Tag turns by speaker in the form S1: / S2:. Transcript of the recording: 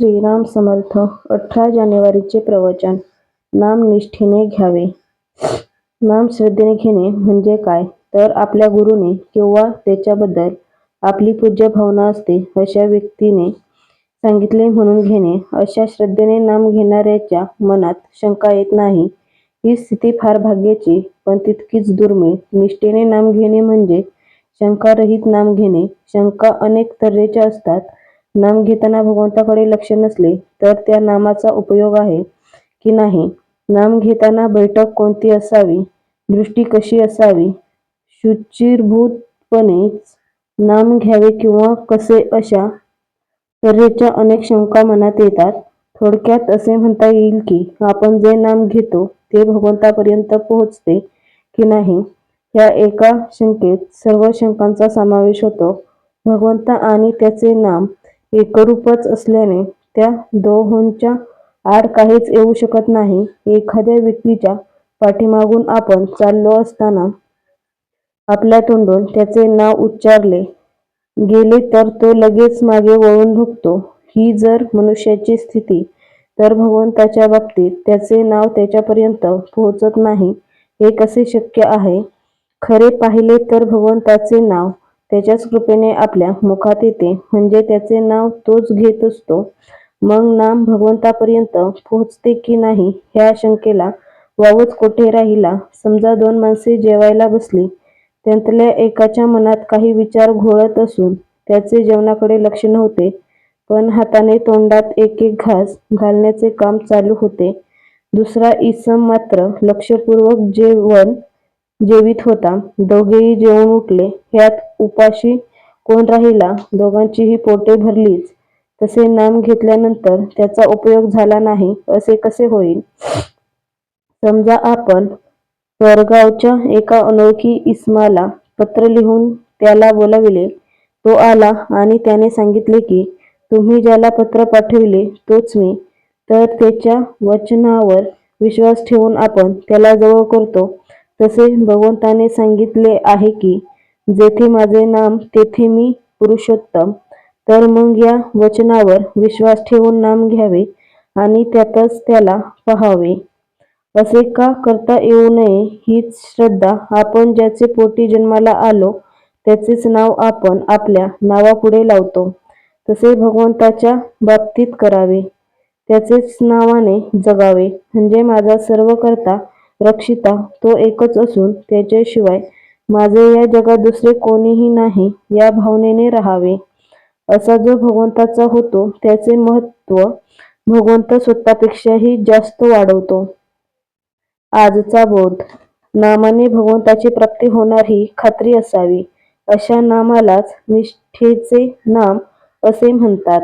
S1: श्रीराम समर्थ अठरा जानेवारीचे प्रवचन. नाम निष्ठेने घ्यावे. नाम श्रद्धेने घेणे म्हणजे काय? तर आपल्या गुरुने किंवा त्याच्याबद्दल आपली पूज्य भावना असते अशा व्यक्तीने सांगितले म्हणून घेणे. अशा श्रद्धेने नाम घेणाऱ्याच्या मनात शंका येत नाही. ही स्थिती फार भाग्याची पण तितकीच दुर्मिळ. निष्ठेने नाम घेणे म्हणजे शंकारहित नाम घेणे. शंका अनेक तऱ्हेच्या असतात. नाम घेताना भगवंताकडे लक्ष नसले तर त्या नामाचा उपयोग आहे की नाही? नाम घेताना बैठक कोणती असावी? दृष्टी कशी असावी? शुचिर्भूतपणेच नाम घ्यावे किंवा कसे? अशा तऱ्हेच्या अनेक शंका मनात येतात. थोडक्यात असे म्हणता येईल की आपण जे नाम घेतो ते भगवंतापर्यंत पोहोचते की नाही? या एका शंकेत सर्व शंकांचा समावेश होतो. भगवंत आणि त्याचे नाम एकरूपच असल्याने त्या दोहोंच्या आड काहीच येऊ शकत नाही. एखाद्या व्यक्तीच्या पाठीमागून आपण चाललो असताना आपल्या तोंडून त्याचे नाव उच्चारले गेले तर तो लगेच मागे वळून बघतो ही जर मनुष्याची स्थिती तर भगवंताच्या बाबतीत त्याचे नाव त्याच्यापर्यंत पोहोचत नाही हे कसे शक्य आहे? खरे पाहिले तर भगवंताचे नाव त्याच्याच कृपेने आपल्या मुखात येते. म्हणजे त्याचे नाव तोच घेत असतो. मग नाम भगवंतापर्यंत पोहोचते की नाही ह्या शंकेला वावच कोठे राहिला? समजा दोन माणसे जेवायला बसली त्यातल्या एकाच्या मनात काही विचार घोळत असून त्याचे जेवणाकडे लक्ष नव्हते. पण हाताने तोंडात एक एक घास घालण्याचे काम चालू होते. दुसरा इसम मात्र लक्षपूर्वक जेवण जेवीत होता. दोघेही जेवून उठले. ह्यात उपाशी कोण राहिला? दोघांचीही पोटे भरलीच. तसे नाम घेतल्यानंतर त्याचा उपयोग झाला नाही असे कसे होईल? समजा आपण वरगावच्या एका अनोळखी इसमाला पत्र लिहून त्याला बोलाविले. तो आला आणि त्याने सांगितले की तुम्ही ज्याला पत्र पाठविले तोच मी. तर त्याच्या वचनावर विश्वास ठेवून आपण त्याला जवळ करतो. तसे भगवंताने सांगितले आहे की जेथे माझे नाम तेथे मी पुरुषोत्तम. तर मग या वचनावर विश्वास ठेवून नाम घ्यावे आणि त्यातच त्याला पहावे. असे का करता येऊ नये हीच श्रद्धा आपण ज्याचे पोटी जन्माला आलो त्याचेच नाव आपण आपल्या नावापुढे लावतो. तसे भगवंताच्या बाबतीत करावे. त्याचेच नावाने जगावे. म्हणजे माझा सर्व करता रक्षिता तो एकच असून त्याच्याशिवाय माझे या जगात दुसरे कोणीही नाही या भावनेने राहावे. असा जो भगवंताचा होतो त्याचे महत्त्व भगवंत स्वतःपेक्षाही जास्त वाढवतो. आजचा बोध नामाने भगवंताची प्राप्ती होणार ही खात्री असावी अशा नामालाच निष्ठेचे नाम असे म्हणतात.